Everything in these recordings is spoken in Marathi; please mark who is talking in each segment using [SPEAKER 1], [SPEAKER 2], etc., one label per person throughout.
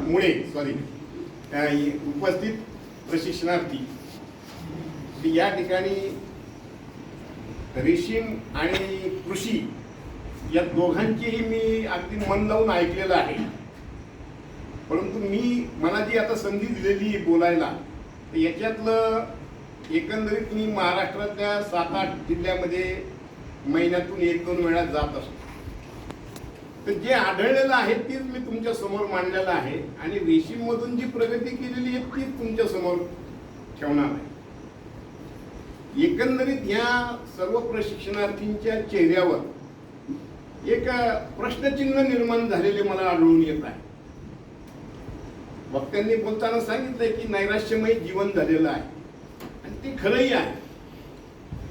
[SPEAKER 1] मुळे सॉरी उपस्थित प्रशिक्षणार्थी. म्हणजे या ठिकाणी रेशीम आणि कृषी या दोघांचीही मी अगदी मन लावून ऐकलेलं आहे. परंतु मी मला जी आता संधी दिलेली आहे बोलायला. तर याच्यातलं एकंदरीत मी महाराष्ट्रातल्या सात आठ जिल्ह्यामध्ये महिन्यातून एक दोन वेळा जात असतो. तर जे आढळलेलं आहे तीच मी तुमच्यासमोर मांडलेलं आहे. आणि रेशीम मधून जी प्रगती केलेली आहे तीच तुमच्यासमोर ठेवणार आहे. एकंदरीत ह्या सर्व प्रशिक्षणार्थींच्या चेहऱ्यावर एक प्रश्नचिन्ह निर्माण झालेले मला आढळून येत आहे. वक्त्यांनी बोलताना सांगितलंय की नैराश्यमय जीवन झालेलं आहे. आणि ते खरंही आहे.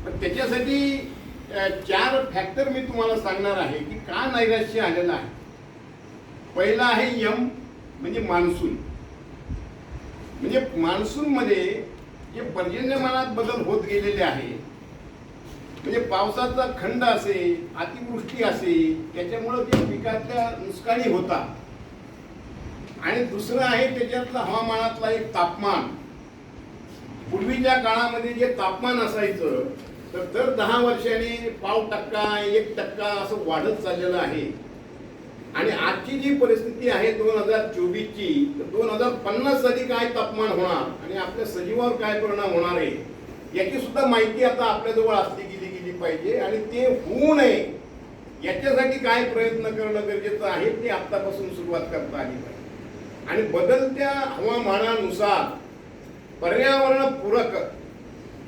[SPEAKER 1] पण त्याच्यासाठी चार फॅक्टर मी तुम्हाला सांगणार आहे की का नैराश्य आलेलं आहे. पहिला आहे यम म्हणजे मान्सून. म्हणजे मान्सून मध्ये जे पर्जन्यमानात बदल होत गेलेले आहे म्हणजे पावसाचा खंड असे अतिवृष्टी असे त्याच्यामुळं ते पिकातल्या नुकसानी होतात. आणि दुसरं आहे त्याच्यातलं हवामानातला एक तापमान. पूर्वीच्या काळामध्ये जे तापमान असायचं तर दर दहा वर्षांनी पाव टक्का एक टक्का असं वाढत चाललेलं आहे. आणि आजची जी परिस्थिती आहे दोन हजार चोवीसची तर दोन हजार पन्नास साली काय तापमान होणार आणि आपल्या सजीवावर काय परिणाम होणार आहे याची सुद्धा माहिती आता आपल्याजवळ असली गेली गेली पाहिजे. आणि ते होऊ नये याच्यासाठी काय प्रयत्न करणं गरजेचं आहे ते आत्तापासून सुरुवात करता आली पाहिजे. आणि बदलत्या हवामानानुसार पर्यावरणपूरक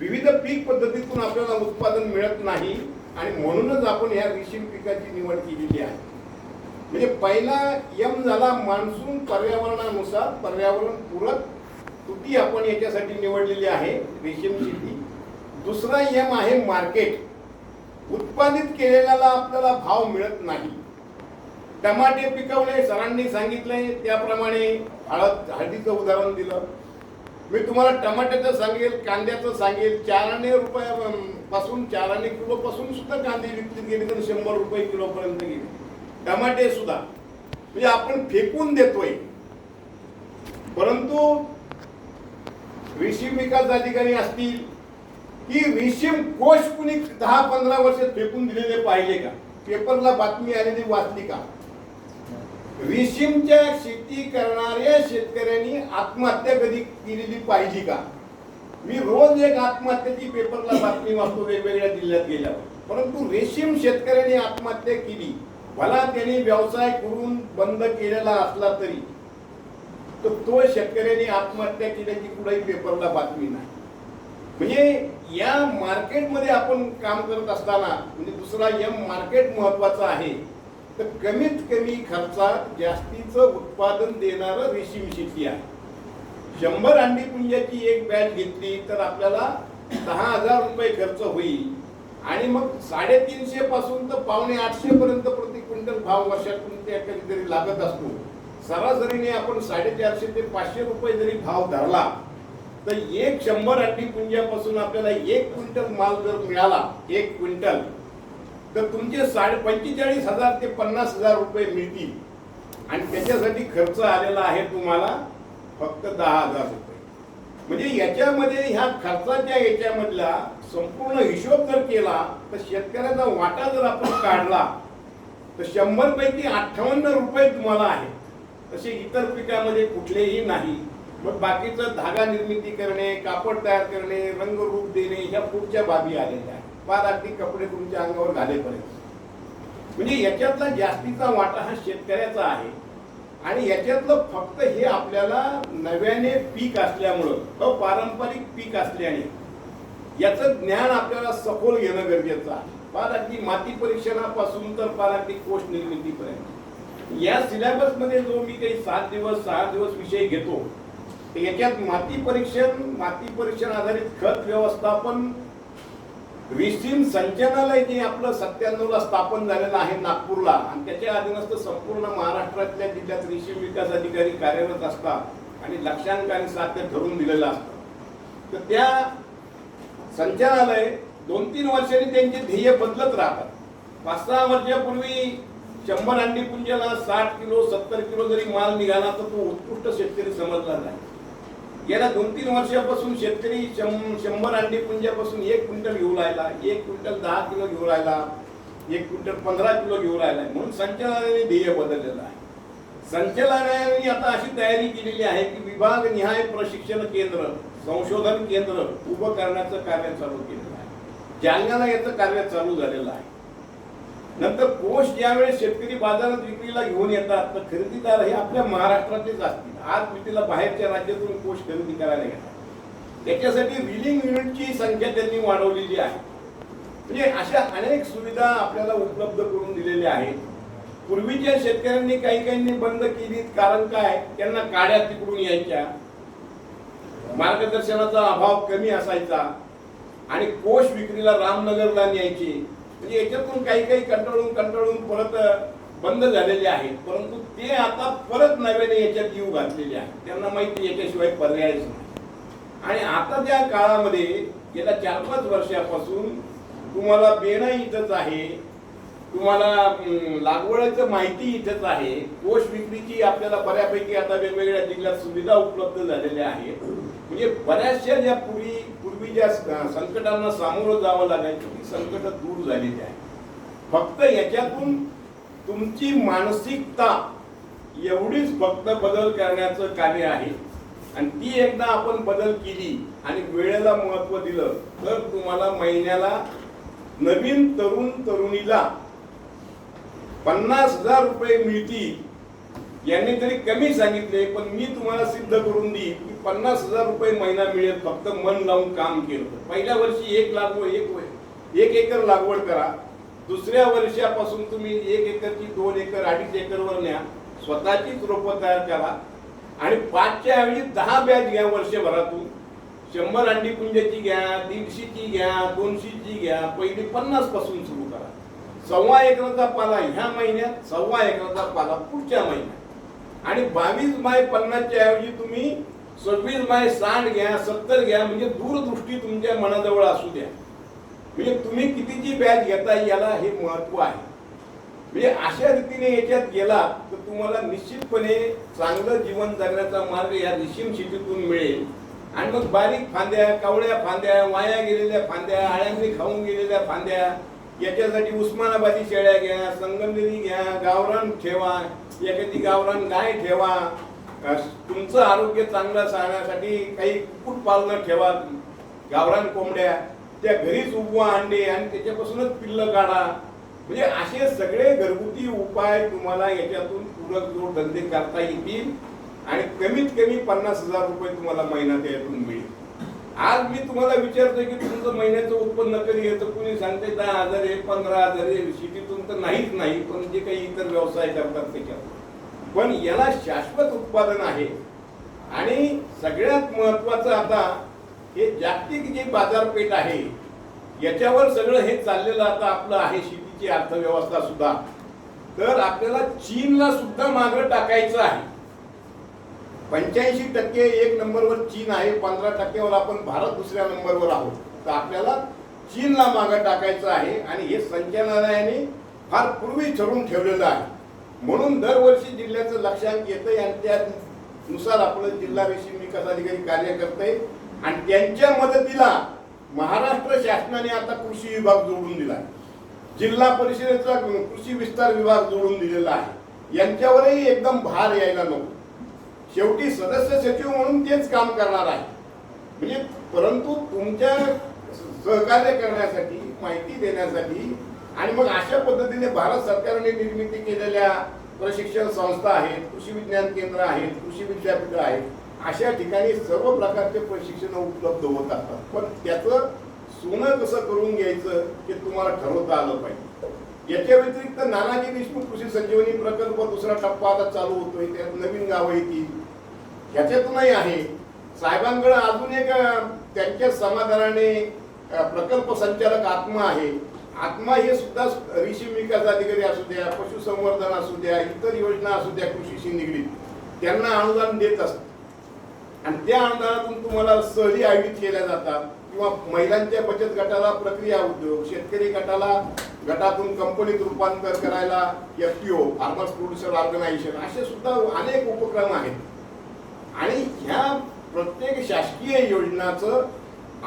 [SPEAKER 1] विविध पीक पद्धतीतून आपल्याला उत्पादन मिळत नाही आणि म्हणूनच आपण ह्या रेशीम पिकाची निवड केलेली आहे. म्हणजे पहिला यम झाला मान्सून पर्यावरणानुसार पर्यावरण पूरक तुटी आपण याच्यासाठी निवडलेली आहे रेशीम शेती. दुसरा यम आहे मार्केट. उत्पादित केलेल्याला आपल्याला भाव मिळत नाही. टमाटे पिकवणे सरांनी सांगितले त्याप्रमाणे हळद हळदीचं उदाहरण दिलं. मी तुम्हाला टमाट्याचं सांगेल कांद्याचं सांगेल चाराने रुपया पासून चाराने किलो पासून सुद्धा कांदे विकले गेले तर शंभर रुपये किलो पर्यंत गेले. टमाटे सुद्धा. म्हणजे आपण फेकून देतोय. परंतु रेशीम विकास अधिकारी असतील की रेशीम कोश कुणी दहा पंधरा वर्ष फेकून दिलेले पाहिले का? पेपरला बातमी आलेली वाचली का? रेशीमच्या शेती करणाऱ्या शेतकऱ्यांनी आत्महत्या कधी केलेली पाहिजे का? मी रोज एक आत्महत्येची पेपरला बातमी वाचतो वेगवेगळ्या जिल्ह्यात गेल्यावर. परंतु रेशीम शेतकऱ्यांनी आत्महत्या केली. भला त्यांनी व्यवसाय करून बंद केलेला असला तरी. तर तो शेतकऱ्यांनी आत्महत्या केल्याची कुठेही पेपरला बातमी नाही. म्हणजे या मार्केटमध्ये आपण काम करत असताना म्हणजे दुसरा यम मार्केट महत्त्वाचा आहे. तर कमीत कमी खर्चात जास्तीचं उत्पादन देणारं रेशीम शेती आहे. शंभर अंडी पुंजाची एक बॅच घेतली तर आपल्याला दहा हजार रुपये खर्च होईल. आणि मग साडेतीनशे पासून तर पावणे आठशे पर्यंत प्रति क्विंटल भाव वर्षातून त्या कधीतरी लागत असतो. सरासरीने आपण साडेचारशे ते पाचशे रुपये जरी भाव धरला तर एक शंभर अंडी पुंजापासून आपल्याला एक क्विंटल माल जर मिळाला एक क्विंटल तर तुमचे साडे पंचेचाळीस हजार ते पन्नास हजार रुपये मिळतील. आणि त्याच्यासाठी खर्च आलेला आहे तुम्हाला फक्त दहा हजार रुपये. म्हणजे याच्यामध्ये ह्या खर्चाच्या याच्यामधला संपूर्ण हिशोब जर केला तर शेतकऱ्याचा वाटा जर आपण काढला तर शंभर पैकी अठ्ठावन्न रुपये तुम्हाला आहे तसे इतर पिकामध्ये कुठलेही नाही. मग बाकीचं धागा निर्मिती करणे कापड तयार करणे रंगरूप देणे ह्या पुढच्या बाबी आलेल्या आहेत. फार कपडे तुमच्या अंगावर घालेपर्यंत. म्हणजे याच्यातला जास्तीचा वाटा हा शेतकऱ्याचा आहे. आणि याच्यातलं फक्त हे आपल्याला नव्याने पीक असल्यामुळं हो, पारंपरिक पीक असल्याने याचं ज्ञान आपल्याला सखोल घेणं गरजेचं आहे. फार अगदी माती परीक्षणापासून तर फार अगदी कोष निर्मितीपर्यंत. या सिलेबसमध्ये जो मी काही सात दिवस सहा दिवस विषय घेतो याच्यात माती परीक्षण माती परीक्षण आधारित खत व्यवस्थापन रेशीम संचालनालय जे आपलं सत्त्याण्णवला स्थापन झालेलं आहे नागपूरला आणि त्याच्या अधीनस्थ संपूर्ण महाराष्ट्रातल्या जिल्ह्यात रेशीम विकास अधिकारी कार्यरत असतात आणि लक्षांकाने साध्य ठरवून दिलेलं असतं. तर त्या संचालनालय दोन तीन वर्षांनी त्यांचे ध्येय बदलत राहतात. पाच सहा वर्षापूर्वी शंभर अंडी पुंजाला साठ किलो सत्तर किलो जरी माल निघाला तर तो उत्कृष्ट शेतकरी समजला नाही. गेल्या दोन तीन वर्षापासून शेतकरी शं- शंभर अंडी पुंजापासून एक क्विंटल घेऊ राहिला एक क्विंटल दहा किलो घेऊ राहिला एक क्विंटल पंधरा किलो घेऊ राहिला. म्हणून संचालनाने ध्येय बदललेलं आहे. संचालनाने आता अशी तयारी केलेली आहे की विभाग निहाय प्रशिक्षण केंद्र संशोधन केंद्र उभं करण्याचं कार्य चालू केलेलं आहे. जालन्याला याचं कार्य चालू झालेलं आहे. नंतर कोष ज्यावेळेस शेतकरी बाजारात विक्रीला घेऊन येतात तर खरेदीदार हे आपल्या महाराष्ट्रातलेच असतील. आज मी तिला बाहेरच्या राज्यातून कोष खरेदी करायला घेतात त्याच्यासाठी रिलिंग युनिटची संख्या त्यांनी वाढवलेली आहे. म्हणजे अशा अनेक सुविधा आपल्याला उपलब्ध करून दिलेल्या आहेत. पूर्वीच्या शेतकऱ्यांनी काही काहींनी बंद केली कारण काय? त्यांना काड्या तिकडून यायच्या. मार्गदर्शनाचा अभाव कमी असायचा. आणि कोष विक्रीला रामनगरला न्यायची. म्हणजे याच्यातून काही काही कंटाळून कंटाळून परत बंद झालेले आहेत. परंतु ते आता परत नव्याने याच्यात येऊ घातलेले आहेत. त्यांना माहिती याच्याशिवाय पर्यायच नाही. आणि आता त्या काळामध्ये गेल्या चार पाच वर्षापासून तुम्हाला बेणं इथंच आहे. तुम्हाला अं, लागवडीचं माहिती इथंच आहे. कोष विक्रीची आपल्याला बऱ्यापैकी आता वेगवेगळ्या जिल्ह्यात सुविधा उपलब्ध झालेल्या आहेत. म्हणजे बऱ्याचशा ज्या पूर्वी पूर्वी ज्या संकटांना सामोरं जावं लागायचं ती संकट दूर झालेली आहे फक्त याच्यातून तुमची मानसिकता एवढीच फक्त बदल करण्याचं कार्य आहे. आणि ती एकदा आपण बदल केली आणि वेळेला महत्त्व दिलं तर तुम्हाला महिन्याला नवीन तरुण तरुणीला पन्नास हजार रुपये मिळतील. यांनी तरी कमी सांगितले पण मी तुम्हाला सिद्ध करून देईन की पन्नास हजार रुपये महिना मिळेल फक्त मन लावून काम केलं पहिल्या वर्षी एक लागवड एक व- एक एकर लागवड करा. दुसऱ्या वर्षापासून तुम्ही एक एकरची दोन एकर अडीच एकरवर न्या. स्वतःचीच रोपं तयार करा. आणि पाचच्या ऐवजी दहा बॅच घ्या वर्षभरातून. शंभर अंडी पुंजाची घ्या दीडशेची घ्या दोनशेची घ्या पहिली पन्नासपासून सुरू करा. सव्वा एकराचा पाला ह्या महिन्यात सव्वा एकराचा पाला पुढच्या महिन्यात. आणि बावीस माय पन्नासच्या ऐवजी तुम्ही सव्वीस माय साठ घ्या सत्तर घ्या म्हणजे दूरदृष्टी तुमच्या मनाजवळ असू द्या. म्हणजे तुम्ही कितीची बॅच घेता याला हे महत्त्व आहे. म्हणजे अशा रीतीने याच्यात गेला तर तुम्हाला निश्चितपणे चांगलं जीवन जगण्याचा मार्ग या रेशीम शेतीतून मिळेल. आणि मग बारीक फांद्या कावळ्या फांद्या वाया गेलेल्या फांद्या आळ्यांनी खाऊन गेलेल्या फांद्या याच्यासाठी उस्मानाबादी शेळ्या घ्या संगमनेरी घ्या गावरान ठेवा एखादी गावरान गाय ठेवा. तुमचं आरोग्य चांगलं सांगण्यासाठी काही कुक्कुटपालनं ठेवा. गावरान कोंबड्या त्या घरीच उगवा अंडे आणि त्याच्यापासूनच पिल्लं काढा. म्हणजे असे सगळे घरगुती उपाय तुम्हाला याच्यातून पूरक जोडधंदे करता येतील आणि कमीत कमी पन्नास हजार रुपये तुम्हाला महिना त्यातून मिळेल. आज मी तुम्हाला विचारतोय की तुमचं महिन्याचं उत्पन्न कधी येतं? कुणी सांगते दहा हजार आहे पंधरा हजार आहे. शेतीतून तर नाहीच नाही पण जे काही इतर व्यवसाय करतात त्याच्यात. पण याला शाश्वत उत्पादन आहे. आणि सगळ्यात महत्वाचं आता हे जागतिक जी बाजारपेठ आहे याच्यावर सगळं हे चाललेलं आता आपलं आहे शेतीची अर्थव्यवस्था सुद्धा. तर आपल्याला चीनला सुद्धा मागं टाकायचं आहे. पंच्याऐंशी टक्के एक नंबरवर चीन आहे पंधरा टक्क्यावर आपण भारत दुसऱ्या नंबरवर आहोत. तर आपल्याला चीनला मागं टाकायचं आहे आणि हे संचालनालयाने फार पूर्वी ठरवून ठेवलेलं आहे. म्हणून दरवर्षी जिल्ह्याचं लक्षात येतंय आणि त्यानुसार आपलं जिल्हा रेशीम विकास अधिकारी कार्य करतंय आणि त्यांच्या मदतीला महाराष्ट्र शासनाने आता कृषी विभाग जोडून दिला जिल्हा परिषदेचा कृषी विस्तार विभाग जोडून दिलेला आहे. यांच्यावरही एकदम भार यायला नको. शेवटी सदस्य सचिव म्हणून तेच काम करणार आहे. म्हणजे परंतु तुमच्या सहकार्य करण्यासाठी माहिती देण्यासाठी आणि मग अशा पद्धतीने भारत सरकारने निर्मिती केलेल्या प्रशिक्षण संस्था आहेत कृषी विज्ञान केंद्र आहेत कृषी विद्यापीठ आहेत अशा ठिकाणी सर्व प्रकारचे प्रशिक्षण उपलब्ध होत असतात. पण त्याचं सोनं कसं करून घ्यायचं हे तुम्हाला ठरवता आलं पाहिजे. याच्या व्यतिरिक्त नानाजी देशमुख कृषी संजीवनी प्रकल्प दुसरा टप्पा आता चालू होतोय त्यात नवीन गावं येतील ह्याच्यातूनही आहे. साहेबांकडे अजून एक त्यांच्या समाधानाने प्रकल्प संचालक आत्मा आहे. आत्मा हे सुद्धा रेशीम विकास अधिकारी असू द्या पशुसंवर्धन असू द्या इतर योजना असू द्या कृषीशी निगडीत त्यांना अनुदान देत असत. आणि त्या अनुदानातून तुम्हाला सहली आयोजित केल्या जातात किंवा महिलांच्या बचत गटाला प्रक्रिया उद्योग शेतकरी गटाला गटातून कंपनीत रूपांतर करायला F T O farmers producer organisation असे सुद्धा अनेक उपक्रम आहेत. आणि ह्या प्रत्येक शासकीय योजनाचं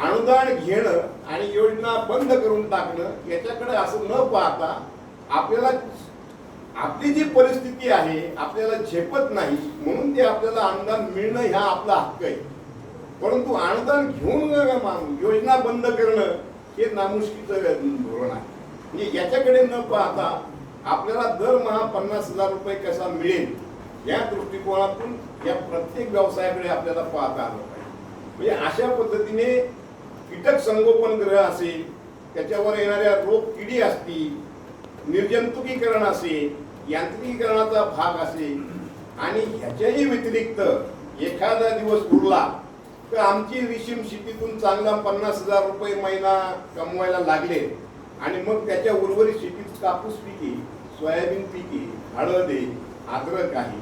[SPEAKER 1] अनुदान घेणं आणि योजना बंद करून टाकणं याच्याकडे असं न पाहता आपल्याला आपली जी परिस्थिती आहे आपल्याला झेपत नाही म्हणून ते आपल्याला अनुदान मिळणं ह्या आपला हक्क आहे. परंतु अनुदान घेऊन योजना बंद करणं हे नामुष्कीचं धोरण आहे. म्हणजे याच्याकडे न पाहता आपल्याला दरमहा पन्नास हजार रुपये कसा मिळेल या दृष्टिकोनातून या प्रत्येक व्यवसायाकडे आपल्याला पाहता आलं पाहिजे. म्हणजे अशा पद्धतीने कीटक संगोपन ग्रह असेल त्याच्यावर येणाऱ्या रोग किडी असतील निर्जंतुकीकरण असेल यांत्रिकीकरणाचा भाग असेल आणि ह्याच्याही व्यतिरिक्त एखादा दिवस उरला तर आमची रेशीम शेतीतून चांगला पन्नास हजार रुपये महिना कमवायला लागले आणि मग त्याच्या उर्वरित शेतीत कापूस पिके सोयाबीन पिके हळद आहे अद्रक आहे.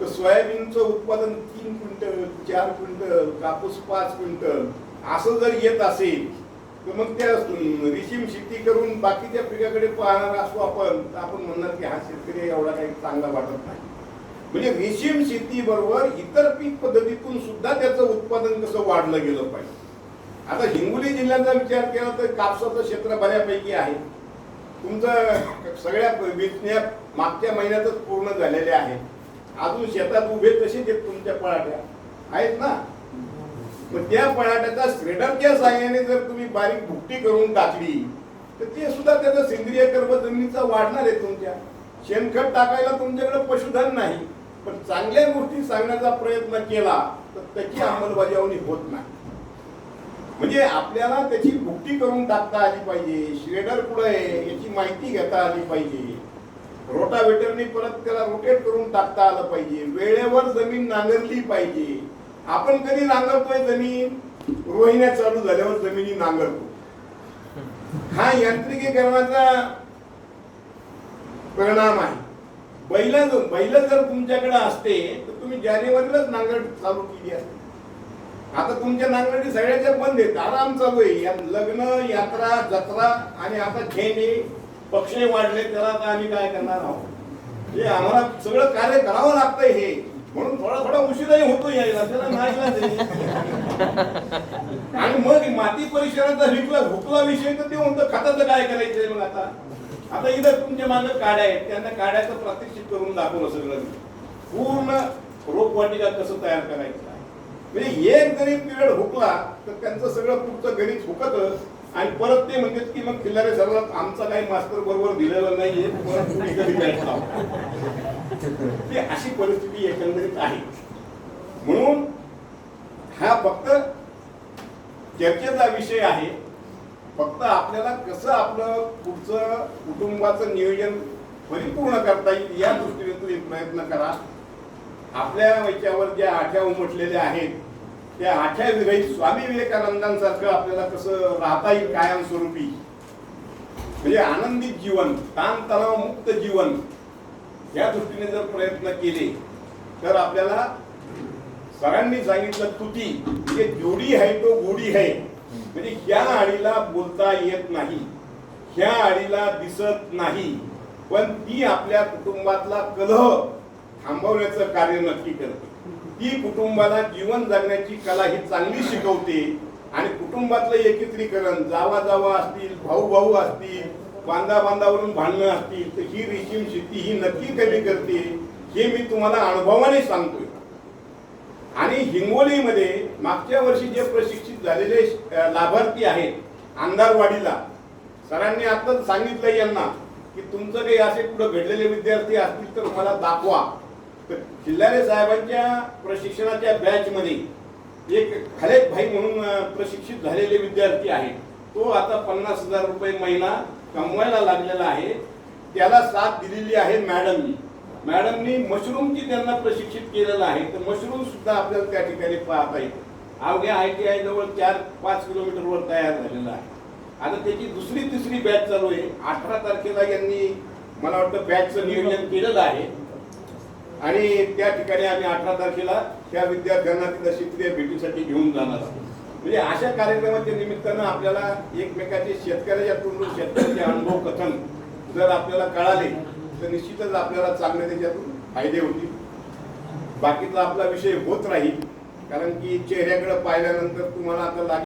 [SPEAKER 1] तर सोयाबीनचं उत्पादन तीन क्विंटल चार क्विंटल कापूस पाच क्विंटल असं जर येत असेल तर मग त्या रेशीम शेती करून बाकीच्या पिकाकडे पाहणार असू आपण तर आपण म्हणणार की हा शेतकरी एवढा काही चांगला वाटत नाही. म्हणजे रेशीम शेतीबरोबर इतर पीक पद्धतीतून सुद्धा त्याचं उत्पादन कसं वाढलं गेलं पाहिजे? आता हिंगोली जिल्ह्याचा विचार केला तर कापसाचं क्षेत्र बऱ्यापैकी आहे. तुमचं सगळ्या वेचण्या मागच्या महिन्यातच पूर्ण झालेल्या आहेत. अजून शेतात उभे तसेच आहेत तुमच्या पळाट्या. आहेत ना? मग त्या पळाट्याचा श्रेडरच्या साह्याने जर तुम्ही बारीक भुकटी करून टाकली तर ते सुद्धा त्याचा सेंद्रिय कर्म जमिनीचा वाढणार आहे तुमच्या. शेणखत टाकायला तुमच्याकडे पशुधन नाही पण चांगल्या गोष्टी सांगण्याचा प्रयत्न केला तर त्याची अंमलबजावणी होत नाही. म्हणजे आपल्याला त्याची भुकटी करून टाकता आली पाहिजे श्रेडर कुठं आहे याची माहिती घेता आली पाहिजे. रोटावेटरने परत त्याला रोटेट करून टाकता आलं पाहिजे. वेळेवर जमीन नांगरली पाहिजे. आपण कधी नांगरतोय जमीन? रोहिण्या चालू झाल्यावर जमिनी नांगरतो. हा यांत्रिकीकरणाचा परिणाम आहे. बैल बैल जर तुमच्याकडे असते तर तुम्ही जानेवारीलाच नांगर चालू केली असते. आता तुमच्या नांगरणी सगळ्याच्या बंद आहेत. आराम चालू आहे. या लग्न यात्रा जत्रा आणि आता झेंडे पक्षी वाढले त्याला आम्ही काय करणार आहोत? हे आम्हाला सगळं कार्य करावं लागतंय हे. म्हणून थोडा थोडा उशिराही होतो यायला त्याला नाही आणि मग माती परीक्षणाचा विकला हुकला विषय तर ते म्हणतो खताचं काय करायचंय मग आता? आता इथं तुमच्या मागं काड्या आहेत. त्यांना काड्याचं प्रात्यक्षिक करून दाखवलं सगळं. पूर्ण रोपवाटिका कसं तयार करायचं? म्हणजे एक जरी पिरियड हुकला तर त्यांचं सगळं पुढचं गणित हुकत. आणि परत ते म्हणतात की मग खिल्लारे सर्वात आमचा काही मास्तर बरोबर दिलेला नाहीये. परत तुम्ही कधी भेटला अशी परिस्थिती एकंदरीत आहे. म्हणून हा फक्त चर्चेचा विषय आहे. फक्त आपल्याला कसं आपलं पुढचं कुटुंबाचं नियोजन परिपूर्ण करता येईल या दृष्टीने तुम्ही प्रयत्न करा. आपल्या याच्यावर ज्या आठ्या उमटलेल्या आहेत त्या आठ्या विरहित स्वामी विवेकानंदांसारखं आपल्याला कसं राहता येईल कायमस्वरूपी. म्हणजे आनंदित जीवन ताण तणाव मुक्त जीवन या दृष्टीने जर प्रयत्न केले तर आपल्याला सरांनी सांगितलं तुती म्हणजे जोडी आहे तो गोडी आहे. म्हणजे ह्या आडीला बोलता येत नाही ह्या आडीला दिसत नाही पण ती आपल्या कुटुंबातला कलह थांबवण्याचं कार्य नक्की करते. ती कुटुंबाला जीवन जगण्याची कला ही चांगली शिकवते आणि कुटुंबातलं एकत्रीकरण जावा जावा असतील भाऊ भाऊ असतील बांधा बांधावरून भांडणं असतील तर ही रेशीम शेती ही नक्की कमी करते हे मी तुम्हाला अनुभवाने सांगतोय. आणि हिंगोलीमध्ये मागच्या वर्षी जे प्रशिक्षित झालेले लाभार्थी आहेत अंधारवाडीला सरांनी आता सांगितलं यांना की तुमचं काही असे कुठं घडलेले विद्यार्थी असतील तर मला दाखवा. तर खिल्लारे साहेबांच्या प्रशिक्षणाच्या बॅचमध्ये एक खालेक भाई म्हणून प्रशिक्षित झालेले विद्यार्थी आहेत. तो आता पन्नास हजार रुपये महिना कमवायला लागलेला आहे त्याला साथ दिलेली आहे मॅडमनी. मॅडमनी मशरूमची त्यांना प्रशिक्षित केलेलं आहे तर मशरूम सुद्धा आपल्याला त्या ठिकाणी पाहता येतं. अवघ्या आय टी आय जवळ चार पाच किलोमीटरवर तयार झालेला आहे. आता त्याची दुसरी तिसरी बॅच चालू आहे. अठरा तारखेला यांनी मला वाटतं बॅचचं नियोजन केलेलं आहे. आणि त्या ठिकाणी आम्ही अठरा तारखेला त्या विद्यार्थ्यांना तिथं शिकले भेटीसाठी घेऊन जाणार आहोत. म्हणजे अशा कार्यक्रमाच्या निमित्तानं आपल्याला एकमेकाचे शेतकऱ्याच्या तोंडून शेतकऱ्याचे अनुभव कथन जर आपल्याला कळाले तर निश्चितच आपल्याला चांगले त्याच्यातून फायदे होतील. बाकीचा आपला विषय होत राहील कारण की चेहऱ्याकडे पाहिल्यानंतर तुम्हाला आता लागेल